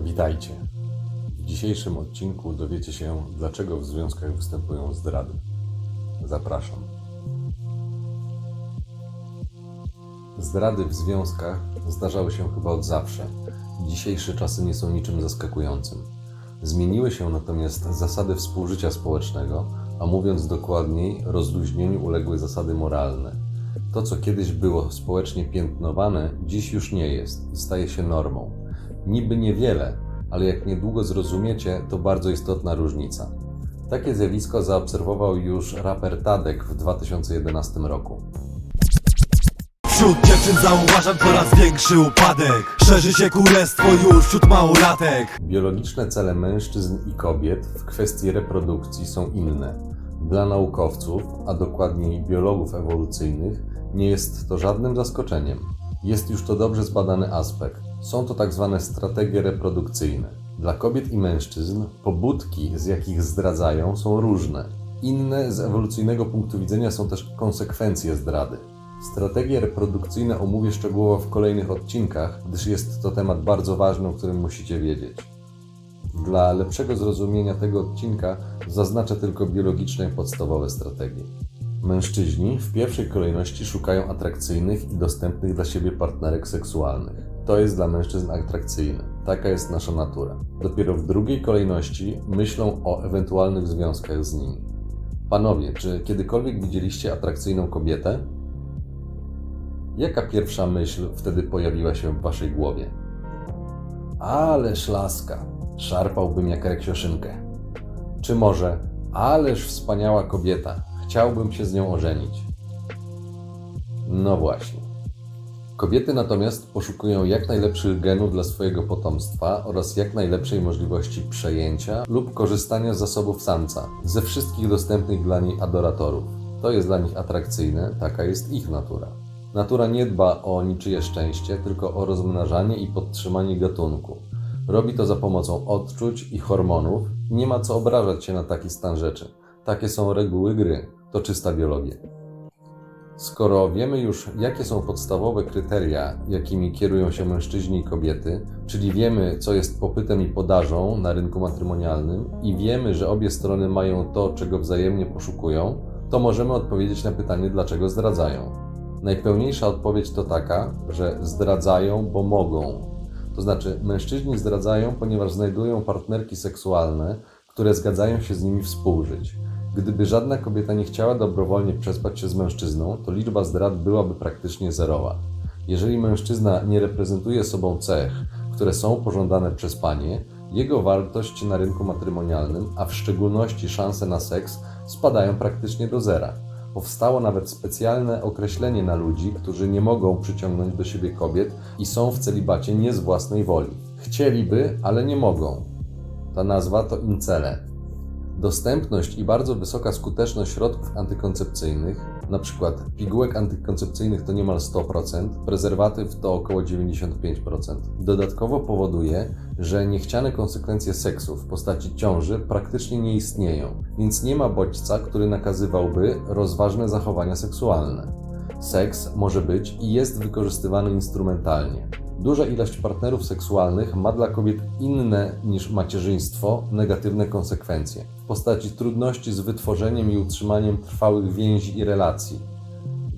Witajcie. W dzisiejszym odcinku dowiecie się, dlaczego w związkach występują zdrady. Zapraszam. Zdrady w związkach zdarzały się chyba od zawsze. Dzisiejsze czasy nie są niczym zaskakującym. Zmieniły się natomiast zasady współżycia społecznego, a mówiąc dokładniej, rozluźnieniu uległy zasady moralne. To, co kiedyś było społecznie piętnowane, dziś już nie jest i staje się normą. Niby niewiele, ale jak niedługo zrozumiecie, to bardzo istotna różnica. Takie zjawisko zaobserwował już raper Tadek w 2011 roku. Wśród dziewczyn zauważam coraz większy upadek Szerzy się królestwo już wśród małolatek Biologiczne cele mężczyzn i kobiet w kwestii reprodukcji są inne. Dla naukowców, a dokładniej biologów ewolucyjnych, nie jest to żadnym zaskoczeniem. Jest już to dobrze zbadany aspekt. Są to tak zwane strategie reprodukcyjne. Dla kobiet i mężczyzn pobudki, z jakich zdradzają, są różne. Inne z ewolucyjnego punktu widzenia są też konsekwencje zdrady. Strategie reprodukcyjne omówię szczegółowo w kolejnych odcinkach, gdyż jest to temat bardzo ważny, o którym musicie wiedzieć. Dla lepszego zrozumienia tego odcinka zaznaczę tylko biologiczne podstawowe strategie. Mężczyźni w pierwszej kolejności szukają atrakcyjnych i dostępnych dla siebie partnerek seksualnych. To jest dla mężczyzn atrakcyjne. Taka jest nasza natura. Dopiero w drugiej kolejności myślą o ewentualnych związkach z nimi. Panowie, czy kiedykolwiek widzieliście atrakcyjną kobietę? Jaka pierwsza myśl wtedy pojawiła się w waszej głowie? Ależ laska, szarpałbym jak reksioszynkę. Czy może, ależ wspaniała kobieta, chciałbym się z nią ożenić. No właśnie. Kobiety natomiast poszukują jak najlepszych genów dla swojego potomstwa oraz jak najlepszej możliwości przejęcia lub korzystania z zasobów samca, ze wszystkich dostępnych dla niej adoratorów. To jest dla nich atrakcyjne, taka jest ich natura. Natura nie dba o niczyje szczęście, tylko o rozmnażanie i podtrzymanie gatunku. Robi to za pomocą odczuć i hormonów nie ma co obrażać się na taki stan rzeczy. Takie są reguły gry. To czysta biologia. Skoro wiemy już, jakie są podstawowe kryteria, jakimi kierują się mężczyźni i kobiety, czyli wiemy, co jest popytem i podażą na rynku matrymonialnym i wiemy, że obie strony mają to, czego wzajemnie poszukują, to możemy odpowiedzieć na pytanie, dlaczego zdradzają. Najpełniejsza odpowiedź to taka, że zdradzają, bo mogą. To znaczy, mężczyźni zdradzają, ponieważ znajdują partnerki seksualne, które zgadzają się z nimi współżyć. Gdyby żadna kobieta nie chciała dobrowolnie przespać się z mężczyzną, to liczba zdrad byłaby praktycznie zerowa. Jeżeli mężczyzna nie reprezentuje sobą cech, które są pożądane przez panie, jego wartość na rynku matrymonialnym, a w szczególności szanse na seks, spadają praktycznie do zera. Powstało nawet specjalne określenie na ludzi, którzy nie mogą przyciągnąć do siebie kobiet i są w celibacie nie z własnej woli. Chcieliby, ale nie mogą. Ta nazwa to incele. Dostępność i bardzo wysoka skuteczność środków antykoncepcyjnych, np. pigułek antykoncepcyjnych to niemal 100%, prezerwatyw to około 95%. Dodatkowo powoduje, że niechciane konsekwencje seksu w postaci ciąży praktycznie nie istnieją, więc nie ma bodźca, który nakazywałby rozważne zachowania seksualne. Seks może być i jest wykorzystywany instrumentalnie. Duża ilość partnerów seksualnych ma dla kobiet inne niż macierzyństwo negatywne konsekwencje w postaci trudności z wytworzeniem i utrzymaniem trwałych więzi i relacji.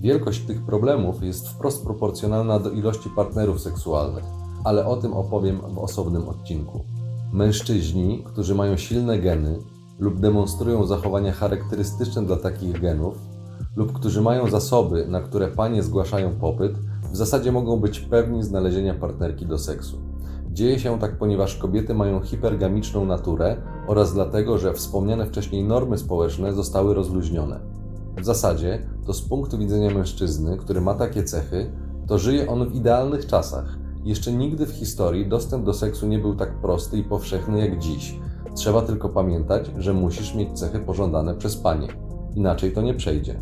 Wielkość tych problemów jest wprost proporcjonalna do ilości partnerów seksualnych, ale o tym opowiem w osobnym odcinku. Mężczyźni, którzy mają silne geny lub demonstrują zachowania charakterystyczne dla takich genów, lub którzy mają zasoby, na które panie zgłaszają popyt, w zasadzie mogą być pewni znalezienia partnerki do seksu. Dzieje się tak, ponieważ kobiety mają hipergamiczną naturę oraz dlatego, że wspomniane wcześniej normy społeczne zostały rozluźnione. W zasadzie, to z punktu widzenia mężczyzny, który ma takie cechy, to żyje on w idealnych czasach. Jeszcze nigdy w historii dostęp do seksu nie był tak prosty i powszechny jak dziś. Trzeba tylko pamiętać, że musisz mieć cechy pożądane przez panie. Inaczej to nie przejdzie.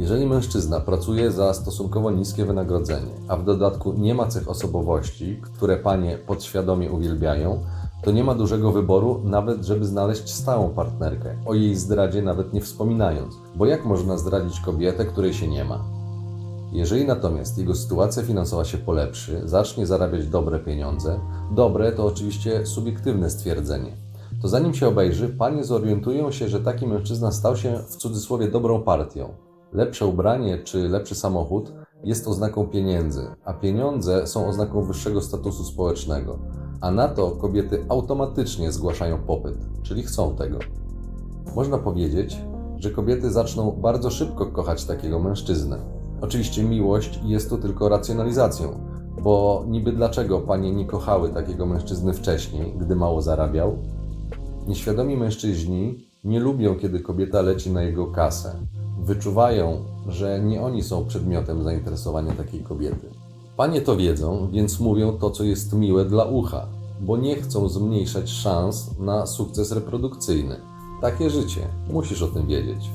Jeżeli mężczyzna pracuje za stosunkowo niskie wynagrodzenie, a w dodatku nie ma cech osobowości, które panie podświadomie uwielbiają, to nie ma dużego wyboru, nawet żeby znaleźć stałą partnerkę, o jej zdradzie nawet nie wspominając. Bo jak można zdradzić kobietę, której się nie ma? Jeżeli natomiast jego sytuacja finansowa się polepszy, zacznie zarabiać dobre pieniądze, dobre to oczywiście subiektywne stwierdzenie, to zanim się obejrzy, panie zorientują się, że taki mężczyzna stał się w cudzysłowie dobrą partią. Lepsze ubranie czy lepszy samochód jest oznaką pieniędzy, a pieniądze są oznaką wyższego statusu społecznego. A na to kobiety automatycznie zgłaszają popyt, czyli chcą tego. Można powiedzieć, że kobiety zaczną bardzo szybko kochać takiego mężczyznę. Oczywiście miłość jest tu tylko racjonalizacją, bo niby dlaczego panie nie kochały takiego mężczyzny wcześniej, gdy mało zarabiał? Nieświadomi mężczyźni nie lubią, kiedy kobieta leci na jego kasę. Wyczuwają, że nie oni są przedmiotem zainteresowania takiej kobiety. Panie to wiedzą, więc mówią to, co jest miłe dla ucha, bo nie chcą zmniejszać szans na sukces reprodukcyjny. Takie życie, musisz o tym wiedzieć.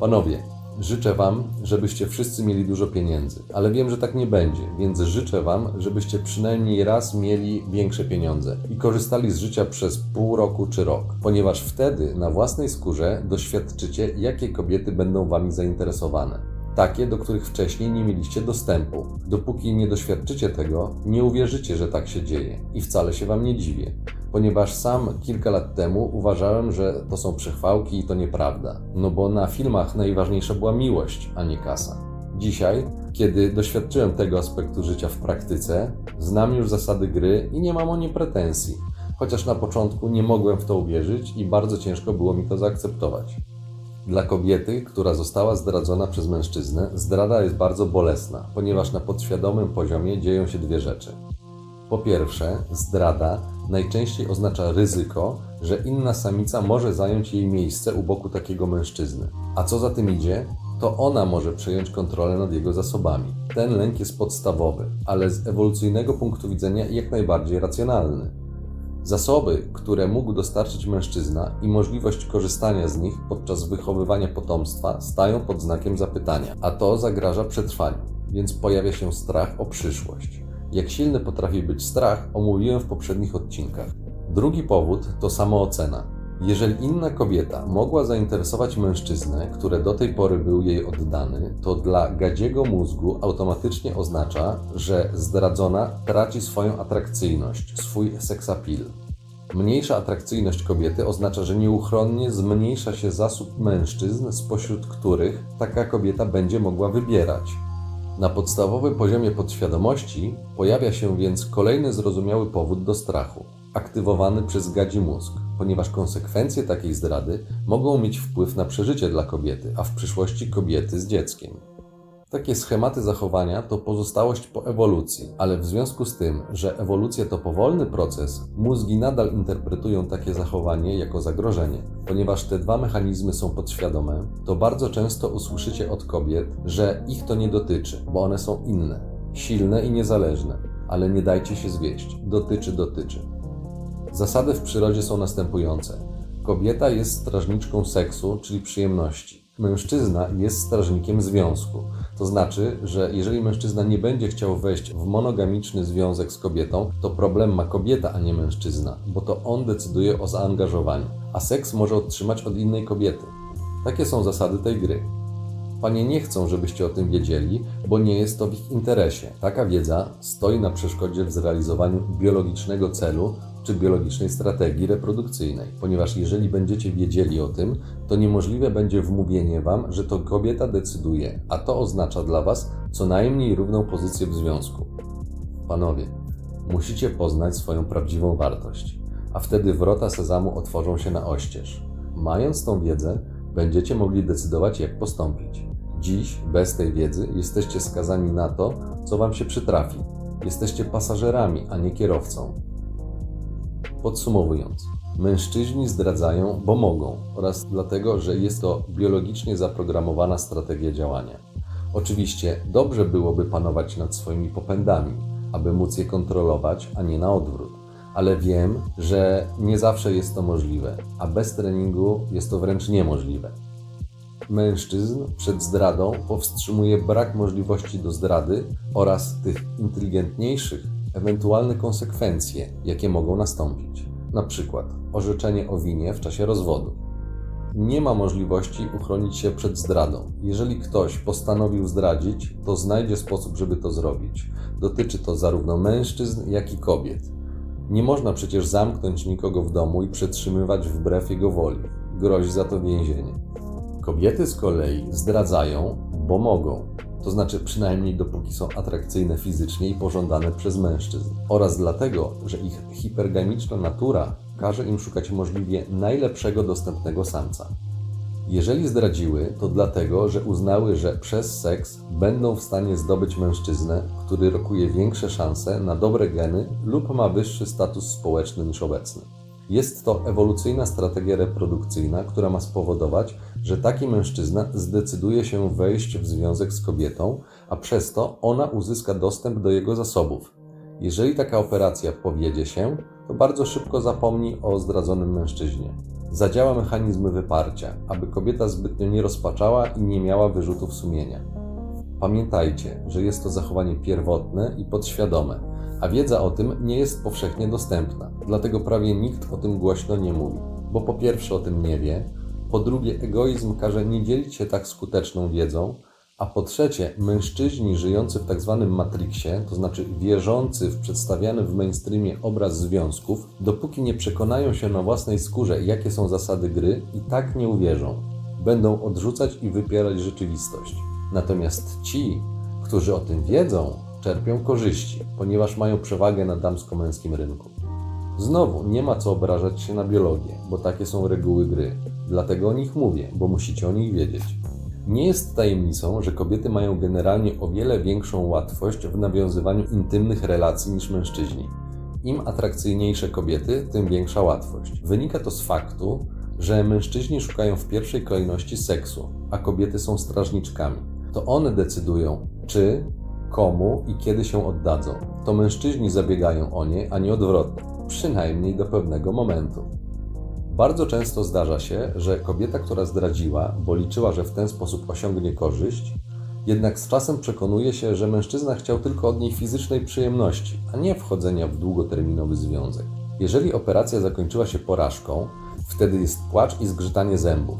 Panowie, życzę Wam, żebyście wszyscy mieli dużo pieniędzy, ale wiem, że tak nie będzie, więc życzę Wam, żebyście przynajmniej raz mieli większe pieniądze i korzystali z życia przez pół roku czy rok, ponieważ wtedy na własnej skórze doświadczycie, jakie kobiety będą Wami zainteresowane. Takie, do których wcześniej nie mieliście dostępu. Dopóki nie doświadczycie tego, nie uwierzycie, że tak się dzieje i wcale się Wam nie dziwię ponieważ sam kilka lat temu uważałem, że to są przechwałki i to nieprawda. No bo na filmach najważniejsza była miłość, a nie kasa. Dzisiaj, kiedy doświadczyłem tego aspektu życia w praktyce, znam już zasady gry i nie mam o nie pretensji. Chociaż na początku nie mogłem w to uwierzyć i bardzo ciężko było mi to zaakceptować. Dla kobiety, która została zdradzona przez mężczyznę, zdrada jest bardzo bolesna, ponieważ na podświadomym poziomie dzieją się dwie rzeczy. Po pierwsze, zdrada najczęściej oznacza ryzyko, że inna samica może zająć jej miejsce u boku takiego mężczyzny. A co za tym idzie? To ona może przejąć kontrolę nad jego zasobami. Ten lęk jest podstawowy, ale z ewolucyjnego punktu widzenia jak najbardziej racjonalny. Zasoby, które mógł dostarczyć mężczyzna i możliwość korzystania z nich podczas wychowywania potomstwa stają pod znakiem zapytania, a to zagraża przetrwaniu, więc pojawia się strach o przyszłość. Jak silny potrafi być strach, omówiłem w poprzednich odcinkach. Drugi powód to samoocena. Jeżeli inna kobieta mogła zainteresować mężczyznę, który do tej pory był jej oddany, to dla gadziego mózgu automatycznie oznacza, że zdradzona traci swoją atrakcyjność, swój seksapil. Mniejsza atrakcyjność kobiety oznacza, że nieuchronnie zmniejsza się zasób mężczyzn, spośród których taka kobieta będzie mogła wybierać. Na podstawowym poziomie podświadomości pojawia się więc kolejny zrozumiały powód do strachu, aktywowany przez gadzi mózg, ponieważ konsekwencje takiej zdrady mogą mieć wpływ na przeżycie dla kobiety, a w przyszłości kobiety z dzieckiem. Takie schematy zachowania to pozostałość po ewolucji, ale w związku z tym, że ewolucja to powolny proces, mózgi nadal interpretują takie zachowanie jako zagrożenie. Ponieważ te dwa mechanizmy są podświadome, to bardzo często usłyszycie od kobiet, że ich to nie dotyczy, bo one są inne, silne i niezależne. Ale nie dajcie się zwieść, dotyczy, dotyczy. Zasady w przyrodzie są następujące. Kobieta jest strażniczką seksu, czyli przyjemności. Mężczyzna jest strażnikiem związku. To znaczy, że jeżeli mężczyzna nie będzie chciał wejść w monogamiczny związek z kobietą, to problem ma kobieta, a nie mężczyzna, bo to on decyduje o zaangażowaniu, a seks może otrzymać od innej kobiety. Takie są zasady tej gry. Panie nie chcą, żebyście o tym wiedzieli, bo nie jest to w ich interesie. Taka wiedza stoi na przeszkodzie w zrealizowaniu biologicznego celu czy biologicznej strategii reprodukcyjnej, ponieważ jeżeli będziecie wiedzieli o tym, to niemożliwe będzie wmówienie wam, że to kobieta decyduje, a to oznacza dla was co najmniej równą pozycję w związku. Panowie, musicie poznać swoją prawdziwą wartość, a wtedy wrota sezamu otworzą się na oścież. Mając tą wiedzę, będziecie mogli decydować, jak postąpić. Dziś, bez tej wiedzy, jesteście skazani na to, co wam się przytrafi. Jesteście pasażerami, a nie kierowcą. Podsumowując, mężczyźni zdradzają, bo mogą oraz dlatego, że jest to biologicznie zaprogramowana strategia działania. Oczywiście dobrze byłoby panować nad swoimi popędami, aby móc je kontrolować, a nie na odwrót. Ale wiem, że nie zawsze jest to możliwe, a bez treningu jest to wręcz niemożliwe. Mężczyzn przed zdradą powstrzymuje brak możliwości do zdrady oraz tych inteligentniejszych ewentualne konsekwencje, jakie mogą nastąpić. Na przykład orzeczenie o winie w czasie rozwodu. nie ma możliwości uchronić się przed zdradą. Jeżeli ktoś postanowił zdradzić, to znajdzie sposób, żeby to zrobić. Dotyczy to zarówno mężczyzn, jak i kobiet. Nie można przecież zamknąć nikogo w domu i przetrzymywać wbrew jego woli. Grozi za to więzienie. Kobiety z kolei zdradzają, bo mogą. To znaczy przynajmniej dopóki są atrakcyjne fizycznie i pożądane przez mężczyzn. Oraz dlatego, że ich hipergamiczna natura każe im szukać możliwie najlepszego dostępnego samca. Jeżeli zdradziły, to dlatego, że uznały, że przez seks będą w stanie zdobyć mężczyznę, który rokuje większe szanse na dobre geny lub ma wyższy status społeczny niż obecny. Jest to ewolucyjna strategia reprodukcyjna, która ma spowodować, że taki mężczyzna zdecyduje się wejść w związek z kobietą, a przez to ona uzyska dostęp do jego zasobów. Jeżeli taka operacja powiedzie się, to bardzo szybko zapomni o zdradzonym mężczyźnie. Zadziała mechanizm wyparcia, aby kobieta zbytnio nie rozpaczała i nie miała wyrzutów sumienia. Pamiętajcie, że jest to zachowanie pierwotne i podświadome, a wiedza o tym nie jest powszechnie dostępna, dlatego prawie nikt o tym głośno nie mówi, bo po pierwsze o tym nie wie, po drugie egoizm każe nie dzielić się tak skuteczną wiedzą, a po trzecie mężczyźni żyjący w tak zwanym matriksie, to znaczy wierzący w przedstawiany w mainstreamie obraz związków, dopóki nie przekonają się na własnej skórze, jakie są zasady gry, i tak nie uwierzą. Będą odrzucać i wypierać rzeczywistość. Natomiast ci, którzy o tym wiedzą, czerpią korzyści, ponieważ mają przewagę na damsko-męskim rynku. Znowu, nie ma co obrażać się na biologię, bo takie są reguły gry. Dlatego o nich mówię, bo musicie o nich wiedzieć. Nie jest tajemnicą, że kobiety mają generalnie o wiele większą łatwość w nawiązywaniu intymnych relacji niż mężczyźni. Im atrakcyjniejsze kobiety, tym większa łatwość. Wynika to z faktu, że mężczyźni szukają w pierwszej kolejności seksu, a kobiety są strażniczkami. To one decydują, czy, komu i kiedy się oddadzą. To mężczyźni zabiegają o nie, a nie odwrotnie, przynajmniej do pewnego momentu. Bardzo często zdarza się, że kobieta, która zdradziła, bo liczyła, że w ten sposób osiągnie korzyść, jednak z czasem przekonuje się, że mężczyzna chciał tylko od niej fizycznej przyjemności, a nie wchodzenia w długoterminowy związek. Jeżeli operacja zakończyła się porażką, wtedy jest płacz i zgrzytanie zębów.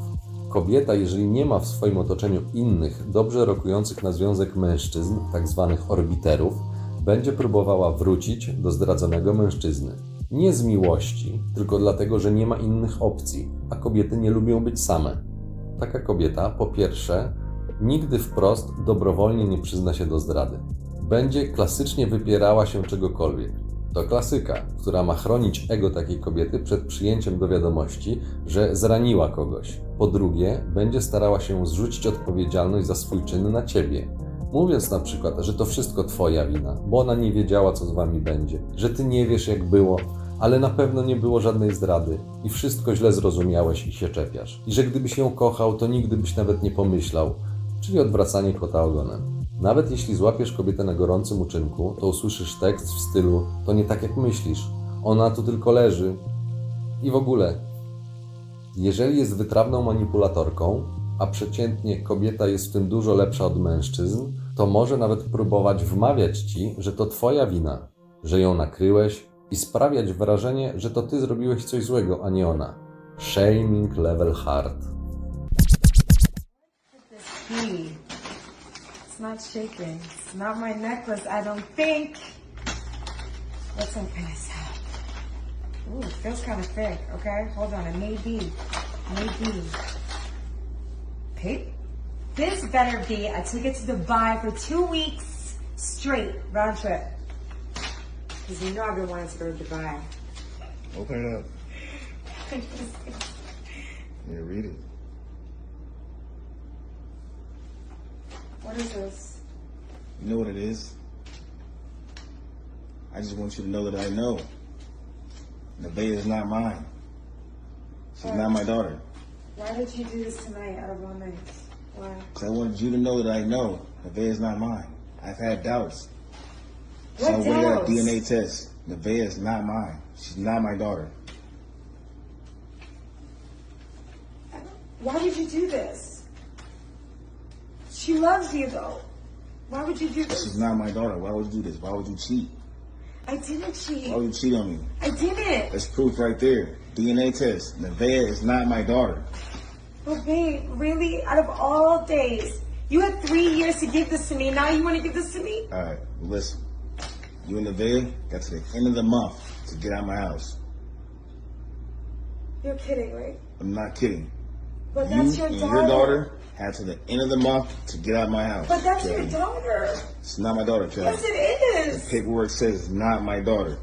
Kobieta, jeżeli nie ma w swoim otoczeniu innych, dobrze rokujących na związek mężczyzn, tzw. orbiterów, będzie próbowała wrócić do zdradzonego mężczyzny. Nie z miłości, tylko dlatego, że nie ma innych opcji, a kobiety nie lubią być same. Taka kobieta, po pierwsze, nigdy wprost dobrowolnie nie przyzna się do zdrady. Będzie klasycznie wypierała się czegokolwiek. To klasyka, która ma chronić ego takiej kobiety przed przyjęciem do wiadomości, że zraniła kogoś. Po drugie, będzie starała się zrzucić odpowiedzialność za swój czyn na ciebie. Mówiąc na przykład, że to wszystko twoja wina, bo ona nie wiedziała, co z wami będzie, że ty nie wiesz, jak było, ale na pewno nie było żadnej zdrady i wszystko źle zrozumiałeś i się czepiasz. I że gdybyś ją kochał, to nigdy byś nawet nie pomyślał, czyli odwracanie kota ogonem. Nawet jeśli złapiesz kobietę na gorącym uczynku, to usłyszysz tekst w stylu: To nie tak jak myślisz, ona tu tylko leży. I w ogóle, jeżeli jest wytrawną manipulatorką, a przeciętnie kobieta jest w tym dużo lepsza od mężczyzn, to może nawet próbować wmawiać ci, że to twoja wina, że ją nakryłeś i sprawiać wrażenie, że to ty zrobiłeś coś złego, a nie ona. Shaming level hard. It's not shaking. It's not my necklace, I don't think. Let's open this up. Ooh, it feels kind of thick, okay? Hold on, it may be. May be. This better be a ticket to Dubai for two weeks straight, round trip. Because you know I've been wanting to go to Dubai. Open it up. Yeah, read it. what is this? You know what it is? I just want you to know that I know. Nevaeh is not mine. She's not my daughter. Why did you do this tonight out of all nights? Because I wanted you to know that I know Nevaeh is not mine. I've had doubts. So What I went that? DNA test. Nevaeh is not mine. She's not my daughter. Why would you do this? She loves you though. Why would you do this? She's not my daughter. Why would you do this? Why would you cheat? I didn't cheat. Why would you cheat on me? I didn't. That's proof right there. DNA test. Nevaeh is not my daughter. But babe, really? Out of all days, you had three years to give this to me. Now you want to give this to me? All right, well, listen. You and Nevaeh got to the end of the month to get out of my house. You're kidding, right? I'm not kidding. But You that's your and daughter. your daughter had to the end of the month to get out of my house. But that's your daughter. It's not my daughter, Kelly. Yes, it is. The Paperwork says it's not my daughter.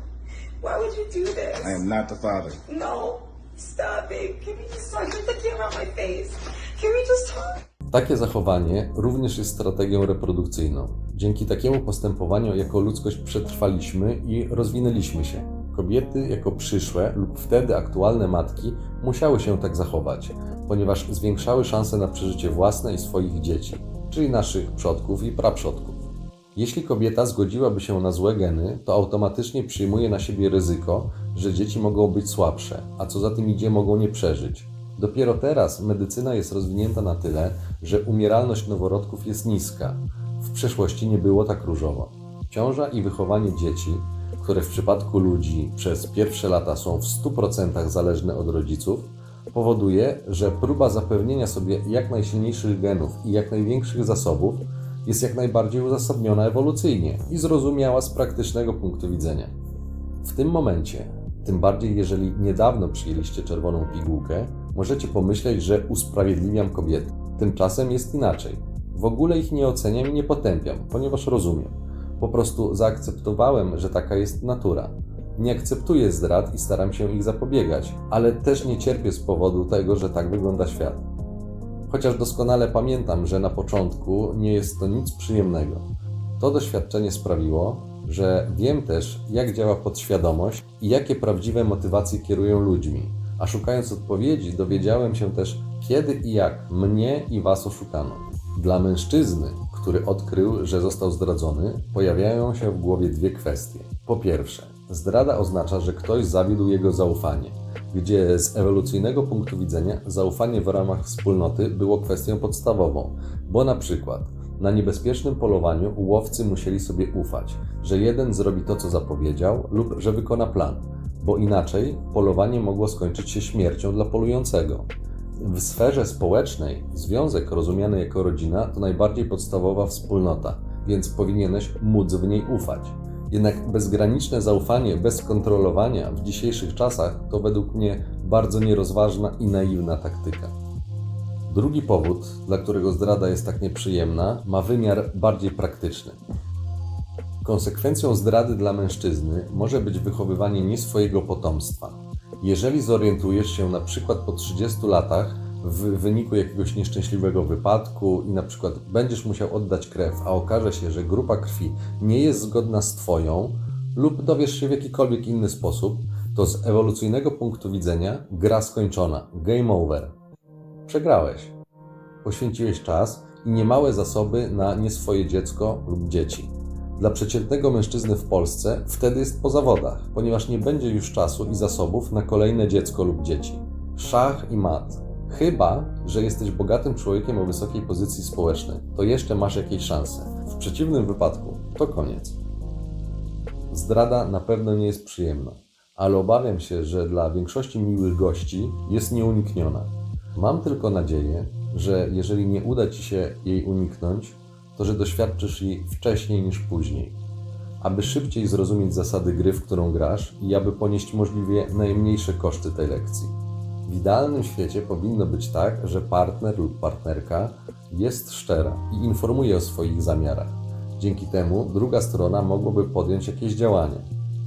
Why would you do this? I am not the father. No. Stop it. Can we just talk? The camera on my face. Can we just talk? Takie zachowanie również jest strategią reprodukcyjną. Dzięki takiemu postępowaniu jako ludzkość przetrwaliśmy i rozwinęliśmy się. Kobiety jako przyszłe lub wtedy aktualne matki musiały się tak zachować, ponieważ zwiększały szanse na przeżycie własne i swoich dzieci, czyli naszych przodków i praprzodków. Jeśli kobieta zgodziłaby się na złe geny, to automatycznie przyjmuje na siebie ryzyko, że dzieci mogą być słabsze, a co za tym idzie, mogą nie przeżyć. Dopiero teraz medycyna jest rozwinięta na tyle, że umieralność noworodków jest niska. W przeszłości nie było tak różowo. Ciąża i wychowanie dzieci, które w przypadku ludzi przez pierwsze lata są w 100% zależne od rodziców, powoduje, że próba zapewnienia sobie jak najsilniejszych genów i jak największych zasobów jest jak najbardziej uzasadniona ewolucyjnie i zrozumiała z praktycznego punktu widzenia. W tym momencie, tym bardziej jeżeli niedawno przyjęliście czerwoną pigułkę, możecie pomyśleć, że usprawiedliwiam kobiety. Tymczasem jest inaczej. W ogóle ich nie oceniam i nie potępiam, ponieważ rozumiem. Po prostu zaakceptowałem, że taka jest natura. Nie akceptuję zdrad i staram się ich zapobiegać, ale też nie cierpię z powodu tego, że tak wygląda świat. Chociaż doskonale pamiętam, że na początku nie jest to nic przyjemnego. To doświadczenie sprawiło, że wiem też, jak działa podświadomość i jakie prawdziwe motywacje kierują ludźmi. A szukając odpowiedzi, dowiedziałem się też, kiedy i jak mnie i was oszukano. Dla mężczyzny, który odkrył, że został zdradzony, pojawiają się w głowie dwie kwestie. Po pierwsze, zdrada oznacza, że ktoś zawiódł jego zaufanie, gdzie z ewolucyjnego punktu widzenia zaufanie w ramach wspólnoty było kwestią podstawową, bo na przykład na niebezpiecznym polowaniu łowcy musieli sobie ufać, że jeden zrobi to, co zapowiedział, lub że wykona plan, bo inaczej polowanie mogło skończyć się śmiercią dla polującego. W sferze społecznej związek rozumiany jako rodzina to najbardziej podstawowa wspólnota, więc powinieneś móc w niej ufać. Jednak bezgraniczne zaufanie bez kontrolowania w dzisiejszych czasach to według mnie bardzo nierozważna i naiwna taktyka. Drugi powód, dla którego zdrada jest tak nieprzyjemna, ma wymiar bardziej praktyczny. Konsekwencją zdrady dla mężczyzny może być wychowywanie nie swojego potomstwa. Jeżeli zorientujesz się na przykład po 30 latach w wyniku jakiegoś nieszczęśliwego wypadku i na przykład będziesz musiał oddać krew, a okaże się, że grupa krwi nie jest zgodna z Twoją, lub dowiesz się w jakikolwiek inny sposób, to z ewolucyjnego punktu widzenia gra skończona, game over. Przegrałeś. Poświęciłeś czas i niemałe zasoby na nie swoje dziecko lub dzieci. Dla przeciętnego mężczyzny w Polsce wtedy jest po zawodach, ponieważ nie będzie już czasu i zasobów na kolejne dziecko lub dzieci. Szach i mat. Chyba, że jesteś bogatym człowiekiem o wysokiej pozycji społecznej, to jeszcze masz jakieś szanse. W przeciwnym wypadku to koniec. Zdrada na pewno nie jest przyjemna, ale obawiam się, że dla większości miłych gości jest nieunikniona. Mam tylko nadzieję, że jeżeli nie uda Ci się jej uniknąć, to że doświadczysz jej wcześniej niż później, aby szybciej zrozumieć zasady gry, w którą grasz i aby ponieść możliwie najmniejsze koszty tej lekcji. W idealnym świecie powinno być tak, że partner lub partnerka jest szczera i informuje o swoich zamiarach. Dzięki temu druga strona mogłaby podjąć jakieś działanie.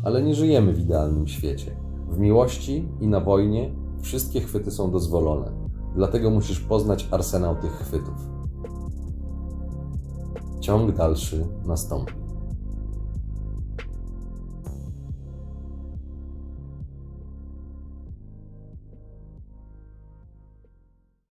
Ale nie żyjemy w idealnym świecie. W miłości i na wojnie wszystkie chwyty są dozwolone. Dlatego musisz poznać arsenał tych chwytów. Ciąg dalszy nastąpi.